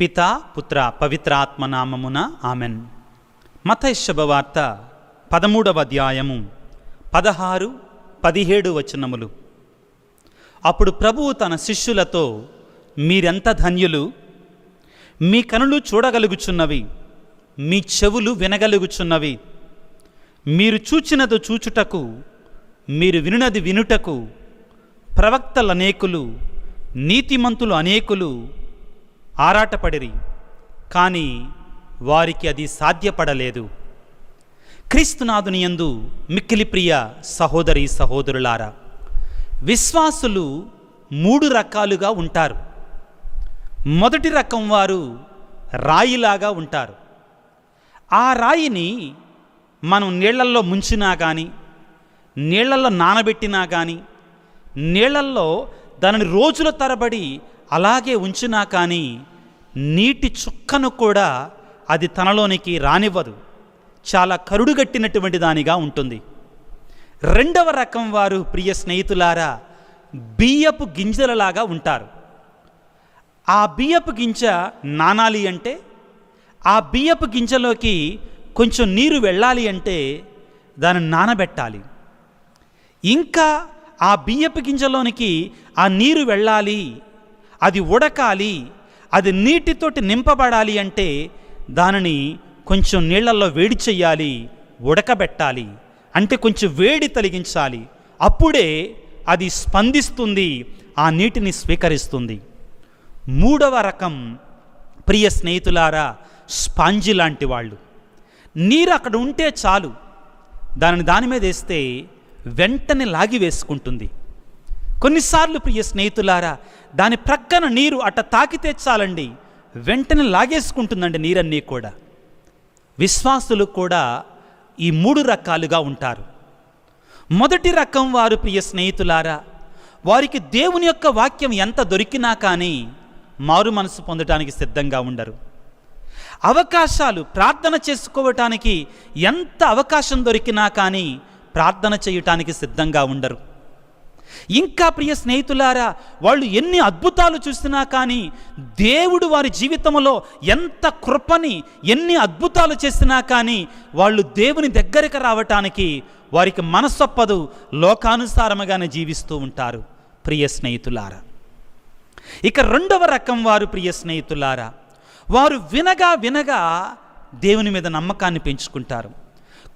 పిత పుత్ర పవిత్రాత్మ నామమున ఆమెన్. మతైశభవార్త పదమూడవ అధ్యాయము పదహారు పదిహేడు వచనములు. అప్పుడు ప్రభువు తన శిష్యులతో మీరెంత ధన్యులు? మీ కనులు చూడగలుగుచున్నవి మీ చెవులు వినగలుగుచున్నవి. మీరు చూచినది చూచుటకు మీరు వినునది వినుటకు ప్రవక్తలనేకులు నీతిమంతులు అనేకులు ఆరాటపడిరి కానీ వారికి అది సాధ్యపడలేదు. క్రీస్తునాథునియందు మిక్కిలి ప్రియ సహోదరి సహోదరులారా విశ్వాసులు మూడు రకాలుగా ఉంటారు. మొదటి రకం వారు రాయిలాగా ఉంటారు. ఆ రాయిని మనం నీళ్ళల్లో ముంచినా కానీ నీళ్ళల్లో నానబెట్టినా కానీ నీళ్ళల్లో దానిని రోజుల తరబడి అలాగే ఉంచినా కానీ నీటి చుక్కను కూడా అది తనలోనికి రానివ్వదు. చాలా కరుడుగట్టినటువంటి దానిగా ఉంటుంది. రెండవ రకం వారు ప్రియ స్నేహితులారా బియ్యపు గింజలలాగా ఉంటారు. ఆ బియ్యపు గింజ నానాలి అంటే ఆ బియ్యపు గింజలోకి కొంచెం నీరు వెళ్ళాలి అంటే దాన్ని నానబెట్టాలి. ఇంకా ఆ బియ్యపు గింజలోనికి ఆ నీరు వెళ్ళాలి అది ఉడకాలి అది నీటితోటి నింపబడాలి అంటే దానిని కొంచెం నీళ్ళలో వేడి చెయ్యాలి ఉడకబెట్టాలి. అంటే కొంచెం వేడి తొలగించాలి. అప్పుడే అది స్పందిస్తుంది ఆ నీటిని స్వీకరిస్తుంది. మూడవ రకం ప్రియ స్నేహితులారా స్పాంజి లాంటి వాళ్ళు. నీరు అక్కడ ఉంటే చాలు. దానిని దాని మీద వేస్తే వెంటనే లాగి వేసుకుంటుంది. కొన్నిసార్లు ప్రియ స్నేహితులారా దాని ప్రక్కన నీరు అట్ట తాకితే చాలండి వెంటనే లాగేసుకుంటుందండి నీరన్నీ కూడా. విశ్వాసులు కూడా ఈ మూడు రకాలుగా ఉంటారు. మొదటి రకం వారు ప్రియ స్నేహితులారా వారికి దేవుని యొక్క వాక్యం ఎంత దొరికినా కానీ మారు మనసు పొందటానికి సిద్ధంగా ఉండరు. అవకాశాలు ప్రార్థన చేసుకోవటానికి ఎంత అవకాశం దొరికినా కానీ ప్రార్థన చేయటానికి సిద్ధంగా ఉండరు. ఇంకా ప్రియ స్నేహితులారా వాళ్ళు ఎన్ని అద్భుతాలు చూసినా కానీ దేవుడు వారి జీవితంలో ఎంత కృపని ఎన్ని అద్భుతాలు చేసినా కానీ వాళ్ళు దేవుని దగ్గరికి రావటానికి వారికి మనసొప్పదు లోకానుసారముగానే జీవిస్తూ ఉంటారు. ప్రియ స్నేహితులారా ఇక రెండవ రకం వారు ప్రియ స్నేహితులారా వారు వినగా వినగా దేవుని మీద నమ్మకాన్ని పెంచుకుంటారు.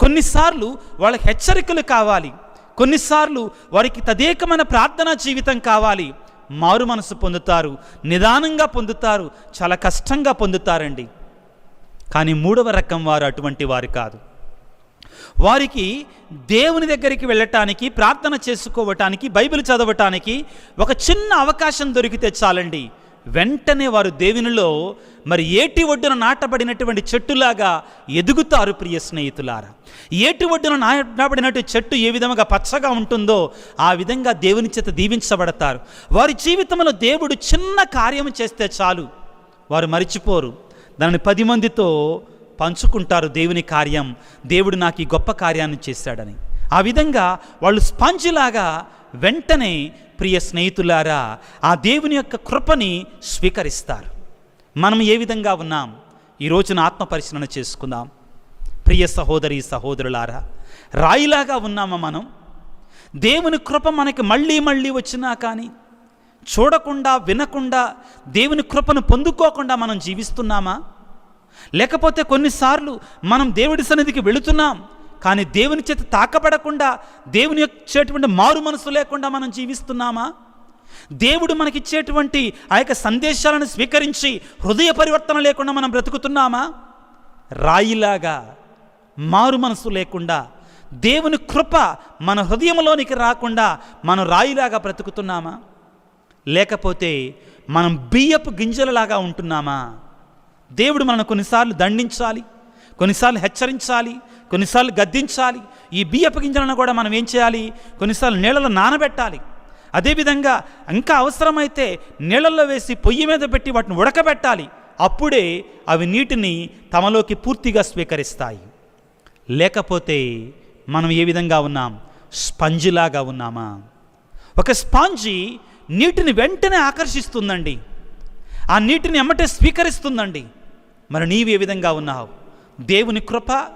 కొన్నిసార్లు వాళ్ళ హెచ్చరికలు కావాలి. కొన్నిసార్లు వారికి తదేకమైన ప్రార్థన జీవితం కావాలి. మారు మనసు పొందుతారు నిదానంగా పొందుతారు చాలా కష్టంగా పొందుతారండి. కానీ మూడవ రకం వారు అటువంటి వారు కాదు. వారికి దేవుని దగ్గరికి వెళ్ళటానికి ప్రార్థన చేసుకోవటానికి బైబిల్ చదవటానికి ఒక చిన్న అవకాశం దొరికితే చాలండి. వెంటనే వారు దేవునిలో మరి ఏటి ఒడ్డున నాటబడినటువంటి చెట్టులాగా ఎదుగుతారు ప్రియ స్నేహితులారా? ఏటి ఒడ్డున నాటబడినట్టు చెట్టు ఏ విధంగా పచ్చగా ఉంటుందో ఆ విధంగా దేవుని చేత దీవించబడతారు. వారి జీవితంలో దేవుడు చిన్న కార్యం చేస్తే చాలు. వారు మరిచిపోరు. దానిని పది మందితో పంచుకుంటారు దేవుని కార్యం. దేవుడు నాకు ఈ గొప్ప కార్యాన్ని చేశాడని. ఆ విధంగా వాళ్ళు స్పంజిలాగా వెంటనే ప్రియ స్నేహితులారా ఆ దేవుని యొక్క కృపని స్వీకరిస్తారు. మనం ఏ విధంగా ఉన్నాం? ఈ రోజున ఆత్మ పరిశీలన చేసుకుందాం. ప్రియ సహోదరి సహోదరులారా రాయిలాగా ఉన్నామా మనం? దేవుని కృప మనకి మళ్ళీ మళ్ళీ వచ్చినా కానీ చూడకుండా వినకుండా దేవుని కృపను పొందుకోకుండా మనం జీవిస్తున్నామా? లేకపోతే కొన్నిసార్లు మనం దేవుడి సన్నిధికి వెళుతున్నాం కానీ దేవుని చేత తాకబడకుండా దేవుని ఇచ్చేటువంటి మారు మనసు లేకుండా మనం జీవిస్తున్నామా? దేవుడు మనకిచ్చేటువంటి ఆ యొక్క సందేశాలను స్వీకరించి హృదయ పరివర్తన లేకుండా మనం బ్రతుకుతున్నామా? రాయిలాగా మారు మనసు లేకుండా దేవుని కృప మన హృదయంలోనికి రాకుండా మనం రాయిలాగా బ్రతుకుతున్నామా? లేకపోతే మనం బియ్యపు గింజలలాగా ఉంటున్నామా? దేవుడు మనను కొన్నిసార్లు దండించాలి కొన్నిసార్లు హెచ్చరించాలి కొన్నిసార్లు గద్దించాలి. ఈ బియ్యపు గింజలను కూడా మనం ఏం చేయాలి? కొన్నిసార్లు నీళ్ళలో నానబెట్టాలి. అదేవిధంగా ఇంకా అవసరమైతే నీళ్ళల్లో వేసి పొయ్యి మీద పెట్టి వాటిని ఉడకబెట్టాలి. అప్పుడే అవి నీటిని తమలోకి పూర్తిగా స్వీకరిస్తాయి. లేకపోతే మనం ఏ విధంగా ఉన్నాం? స్పంజిలాగా ఉన్నామా? ఒక స్పాంజి నీటిని వెంటనే ఆకర్షిస్తుందండి. ఆ నీటిని ఎమ్మటే స్వీకరిస్తుందండి. మరి నీవు ఏ విధంగా ఉన్నావు? దేవుని కృప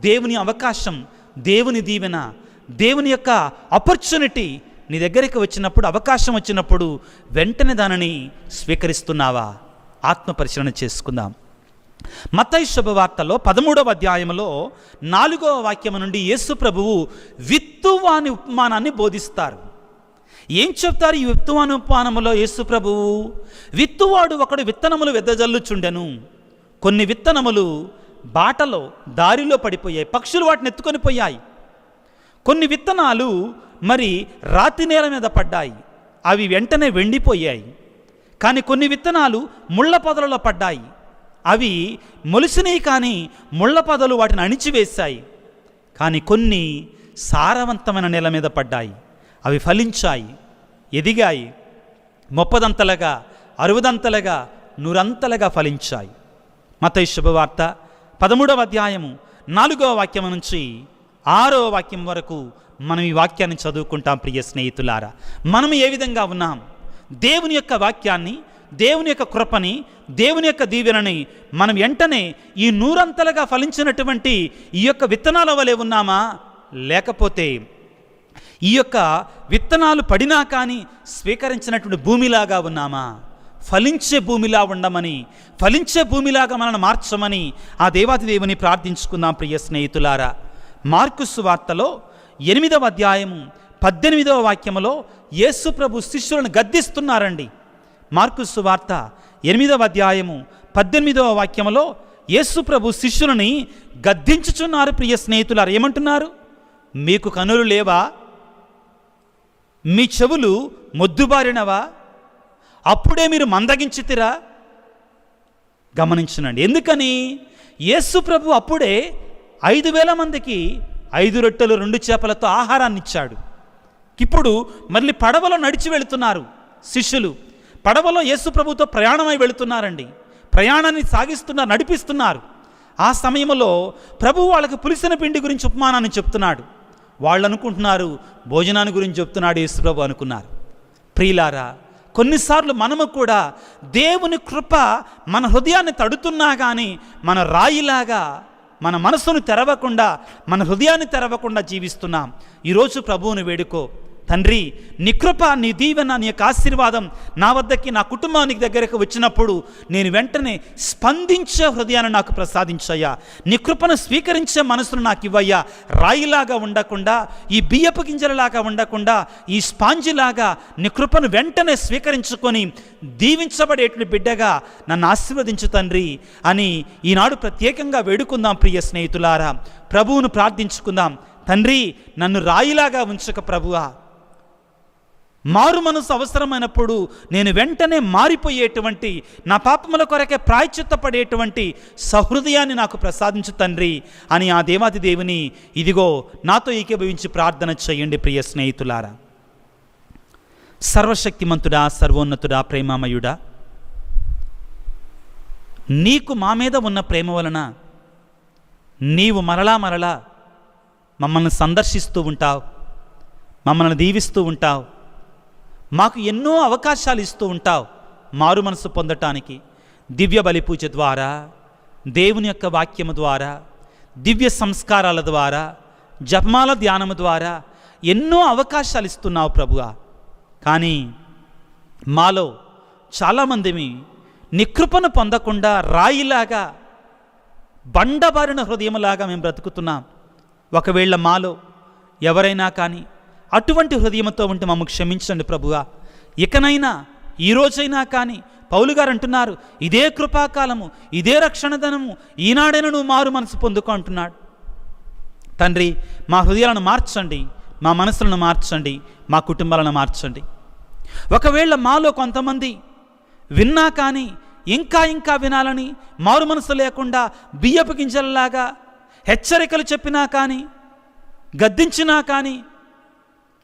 దేవుని అవకాశం దేవుని దీవెన దేవుని యొక్క ఆపర్చునిటీ నీ దగ్గరికి వచ్చినప్పుడు అవకాశం వచ్చినప్పుడు వెంటనే దానిని స్వీకరిస్తున్నావా? ఆత్మ పరిశీలన చేసుకుందాం. మతై శుభవార్తలో పదమూడవ అధ్యాయంలో నాలుగవ వాక్యం నుండి యేసు ప్రభువు విత్తువాని ఉపమానాన్ని బోధిస్తారు. ఏం చెప్తారు ఈ విత్తువాని ఉపమానములో యేసు ప్రభువు? విత్తువాడు ఒకడు విత్తనములు వెదజల్లుచుండెను. కొన్ని విత్తనములు బాటలో దారిలో పడిపోయాయి. పక్షులు వాటిని ఎత్తుకొని పోయాయి. కొన్ని విత్తనాలు మరి రాతి నేల మీద పడ్డాయి. అవి వెంటనే వెండిపోయాయి. కానీ కొన్ని విత్తనాలు ముళ్ళ పొదలలో పడ్డాయి. అవి మొలిసినవి కానీ ముళ్ళ పొదలు వాటిని అణిచివేశాయి. కానీ కొన్ని సారవంతమైన నేల మీద పడ్డాయి. అవి ఫలించాయి. ఎదిగాయి. ముప్పదంతలుగా అరువదంతలుగా నూరంతలుగా ఫలించాయి. మత శుభవార్త. పదమూడవ అధ్యాయము నాలుగవ వాక్యం నుంచి ఆరవ వాక్యం వరకు మనం ఈ వాక్యాన్ని చదువుకుంటాం ప్రియ స్నేహితులారా. మనం ఏ విధంగా ఉన్నాం? దేవుని యొక్క వాక్యాన్ని దేవుని యొక్క కృపని దేవుని యొక్క దీవెనని మనం వెంటనే ఈ నూరంతలుగా ఫలించినటువంటి ఈ యొక్క విత్తనాల వలె ఉన్నామా? లేకపోతే ఈ యొక్క విత్తనాలు పడినా కానీ స్వీకరించినటువంటి భూమిలాగా ఉన్నామా? ఫలించే భూమిలా ఉండమని ఫలించే భూమిలాగా మనల్ని మార్చమని ఆ దేవాది దేవుని ప్రార్థించుకుందాం ప్రియ స్నేహితులారా. మార్కుసు వార్తలో ఎనిమిదవ అధ్యాయము పద్దెనిమిదవ వాక్యములో యేసు ప్రభు శిష్యులను గద్దిస్తున్నారండి. మార్కుసు వార్త ఎనిమిదవ అధ్యాయము పద్దెనిమిదవ వాక్యములో యేసు ప్రభు శిష్యులని గద్దించుచున్నారు ప్రియ స్నేహితులారు. ఏమంటున్నారు? మీకు కనులు లేవా? మీ చెవులు మొద్దుబారినవా? అప్పుడే మీరు మందగించితిరా? గమనించనండి. ఎందుకని? యేసు ప్రభు అప్పుడే ఐదు వేల మందికి ఐదు రొట్టెలు రెండు చేపలతో ఆహారాన్ని ఇచ్చాడు ఇప్పుడు మళ్ళీ పడవలో నడిచి వెళుతున్నారు శిష్యులు. పడవలో యేసు ప్రభుతో ప్రయాణమై వెళుతున్నారండి. ప్రయాణాన్ని సాగిస్తున్నారు నడిపిస్తున్నారు. ఆ సమయంలో ప్రభు వాళ్ళకి పులిసిన పిండి గురించి ఉపమానాన్ని చెప్తున్నాడు. వాళ్ళు అనుకుంటున్నారు భోజనాన్ని గురించి చెప్తున్నాడు యేసు ప్రభు అనుకున్నారు. ప్రియులారా కొన్నిసార్లు మనము కూడా దేవుని కృప మన హృదయాన్ని తడుతున్నా కానీ మన రాయిలాగా మన మనసును తెరవకుండా మన హృదయాన్ని తెరవకుండా జీవిస్తున్నాం. ఈరోజు ప్రభువుని వేడుకో. తండ్రి నీ కృప నీ దీవెన నీ యొక్క ఆశీర్వాదం నా వద్దకి నా కుటుంబానికి దగ్గరకు వచ్చినప్పుడు నేను వెంటనే స్పందించే హృదయాన్ని నాకు ప్రసాదించయ్యా. నీ కృపను స్వీకరించే మనసును నాకు ఇవ్వయ్యా. రాయిలాగా ఉండకుండా ఈ బియ్యపు గింజలలాగా ఉండకుండా ఈ స్పాంజిలాగా నీ కృపను వెంటనే స్వీకరించుకొని దీవించబడేటువంటి బిడ్డగా నన్ను ఆశీర్వదించు తండ్రి అని ఈనాడు ప్రత్యేకంగా వేడుకుందాం ప్రియ స్నేహితులారా. ప్రభువును ప్రార్థించుకుందాం. తండ్రి నన్ను రాయిలాగా ఉంచక ప్రభువా. మారు మనసు అవసరమైనప్పుడు నేను వెంటనే మారిపోయేటువంటి నా పాపముల కొరకే ప్రాయచిత్తపడేటువంటి సహృదయాన్ని నాకు ప్రసాదించు తండ్రి అని ఆ దేవాది దేవుని ఇదిగో నాతో ఏకీభవించి ప్రార్థన చేయండి ప్రియ స్నేహితులారా. సర్వశక్తిమంతుడా సర్వోన్నతుడా ప్రేమామయుడా నీకు మా మీద ఉన్న ప్రేమ వలన నీవు మరలా మరలా మమ్మల్ని సందర్శిస్తూ ఉంటావు మమ్మల్ని దీవిస్తూ ఉంటావు మాకు ఎన్నో అవకాశాలు ఇస్తూ ఉంటావు. మారు మనసు పొందటానికి దివ్య బలిపూజ ద్వారా దేవుని యొక్క వాక్యము ద్వారా దివ్య సంస్కారాల ద్వారా జపమాల ధ్యానము ద్వారా ఎన్నో అవకాశాలు ఇస్తున్నావు ప్రభుగా కానీ మాలో చాలామందిమి నికృపను పొందకుండా రాయిలాగా బండబారిన హృదయములాగా మేము బ్రతుకుతున్నాం. ఒకవేళ మాలో ఎవరైనా కానీ అటువంటి హృదయంతో ఉంటే మమ్మల్ని క్షమించండి ప్రభువా. ఇకనైనా ఈ రోజైనా కానీ పౌలు గారు అంటున్నారు ఇదే కృపాకాలము ఇదే రక్షణధనము ఈనాడైనా నువ్వు మారు మనసు పొందుకో అంటున్నాడు. తండ్రి మా హృదయాలను మార్చండి మా మనసులను మార్చండి మా కుటుంబాలను మార్చండి. ఒకవేళ మాలో కొంతమంది విన్నా కానీ ఇంకా ఇంకా వినాలని మారు మనసు లేకుండా బియ్యపు గింజలలాగా హెచ్చరికలు చెప్పినా కానీ గద్దించినా కానీ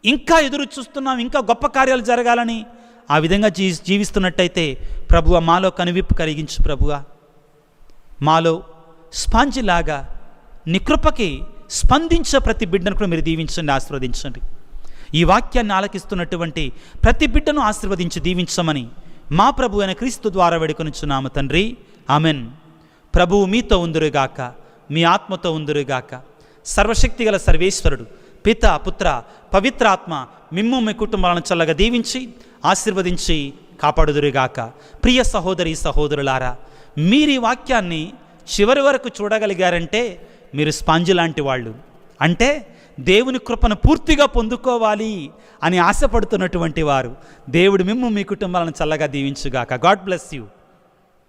ఇంకా ఎదురు చూస్తున్నాం ఇంకా గొప్ప కార్యాలు జరగాలని ఆ విధంగా జీ జీవిస్తున్నట్టయితే ప్రభువ మాలో కనువిప్పు కలిగించు ప్రభువ. మాలో స్పాంజిలాగా నికృపకి స్పందించే ప్రతి బిడ్డను కూడా మీరు దీవించండి ఆశీర్వదించండి. ఈ వాక్యాన్ని ఆలకిస్తున్నటువంటి ప్రతి బిడ్డను ఆశీర్వదించి దీవించమని మా ప్రభు అయిన క్రీస్తు ద్వారా వేడుకొనుచున్నాము తండ్రి. ఆమెన్. ప్రభువు మీతో ఉందురుగాక మీ ఆత్మతో ఉందురుగాక. సర్వశక్తి గల సర్వేశ్వరుడు పిత పుత్ర పవిత్రాత్మ మిమ్ము మీ కుటుంబాలను చల్లగా దీవించి ఆశీర్వదించి కాపాడుదురుగాక. ప్రియ సహోదరి సహోదరులారా మీరు ఈ వాక్యాన్ని చివరి వరకు చూడగలిగారంటే మీరు స్పాంజి లాంటి వాళ్ళు. అంటే దేవుని కృపను పూర్తిగా పొందుకోవాలి అని ఆశపడుతున్నటువంటి వారు. దేవుడు మిమ్ము మీ కుటుంబాలను చల్లగా దీవించుగాక. God bless you.